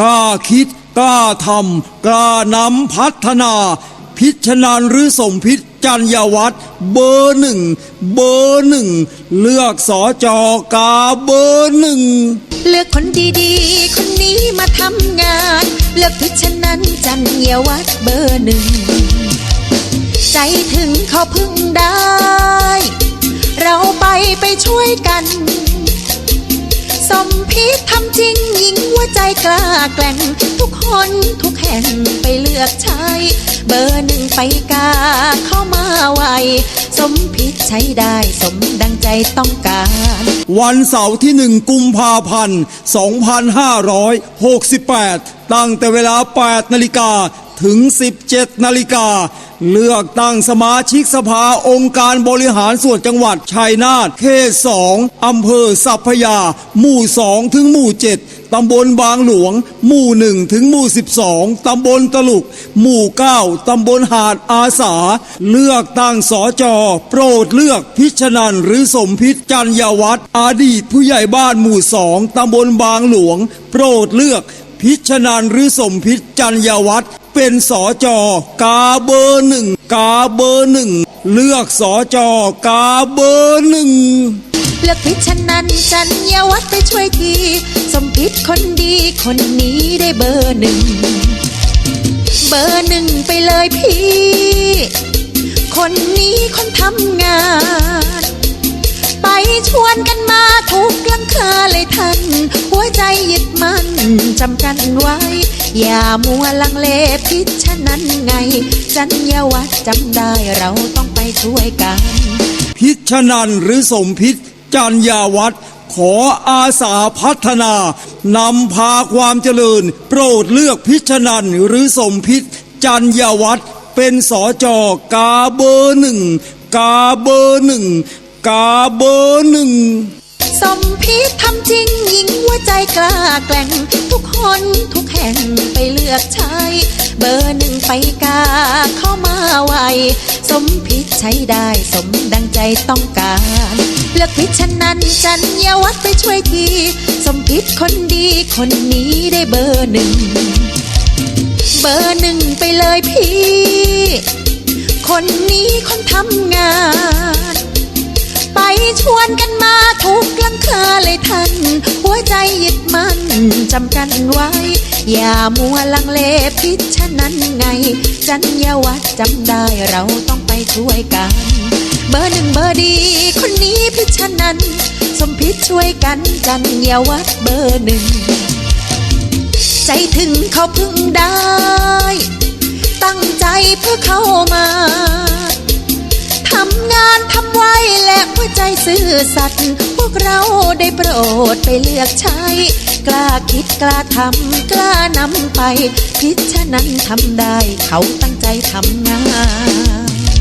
กล้าคิดกล้าทำกล้านำพัฒนา พิชนันหรือสมพิษจัญญาวัฒน์เบอร์หนึ่งเบอร์หนึ่งเลือกสอจอกาเบอร์หนึ่งเลือกคนดีๆ คนนี้มาทำงาน เลือกพิชนั้นจันเยาวัดเบอร์หนึ่งใจถึงเขาพึ่งได้ เราไปไปช่วยกัน สมพิษทำจริงหญิงหัวใจกล้าแกล่ง ทุกคนทุกแห่งไปเลือกใช้ เบอร์หนึ่งไปกาเข้ามาไว สมพิษใช้ได้สมดังใจต้องการ วันเสาร์ที่1กุมภาพันธ์ 2568 ตั้งแต่เวลา 8 นาฬิกา ถึง 17 นาฬิกา เลือกตั้งสมาชิกสภาองค์การบริหารส่วนจังหวัดชัยนาทเขต2อำเภอสัพพยา หมู่2ถึงหมู่7ตำบลบางหลวง หมู่1ถึงหมู่12ตำบลตลุก หมู่9ตำบลหาดอาสา เลือกตั้งสอจอ โปรดเลือกพิชนันหรือสมพิษจันยวัฒน์อดีตผู้ใหญ่บ้านหมู่2ตำบลบางหลวง โปรดเลือกพิชนันหรือสมพิษจันยวัฒน์ เป็นสอจอกาเบอร์หนึ่งกาเบอร์หนึ่งเลือกสอจอกาเบอร์หนึ่งเลือกพิชนันจันยวัฒน์ไปช่วยทีสมพิษคนดีคนนี้ได้เบอร์หนึ่งเบอร์หนึ่งไปเลยพี่ คนนี้คนทำงาน ชวนกันมาทุกลังคาเลยท่านหัวใจยึดมั่นจำกันไว้ อย่ามัวลังเลพิชนันไงจันยวัฒน์จำได้เราต้องไปช่วยกัน พิชนันหรือสมพิษจันยาวัฒน์ขออาสาพัฒนานำพาความเจริญ โปรดเลือกพิชนันหรือสมพิษจันยาวัฒน์เป็นสอจอกาเบอร์หนึ่งกาเบอร์หนึ่ง กาเบอร์หนึ่งสมพิษทำจริงหญิงหัวใจกล้าแกล่ง ทุกคนทุกแห่งไปเลือกใช้ เบอร์หนึ่งไปกาเข้ามาไว สมพิษใช้ได้สมดังใจต้องการ เลือกพิษฉะนั้นจันยวัฒน์ไปช่วยที สมพิษคนดีคนนี้ได้เบอร์หนึ่ง เบอร์หนึ่งไปเลยพี่ คนนี้คนทำงาน ชวนกันมาทุกหลังคาเลยท่าน หัวใจยึดมั่นจำกันไว้ อย่ามัวลังเลพิชฉะนั้นไง จันยวัฒจำได้เราต้องไปช่วยกัน เบอร์หนึ่งเบอร์ดี คนนี้พิชฉะนั้น สมพิษช่วยกันจันยวัฒเบอร์หนึ่งใจถึงเขาพึ่งได้ ตั้งใจเพื่อเข้ามา ใจซื่อสัตย์พวกเราได้โปรดไปเลือกใช้ กล้าคิดกล้าทำกล้านำไปพิชะนั้นทำได้ เขาตั้งใจทำงาน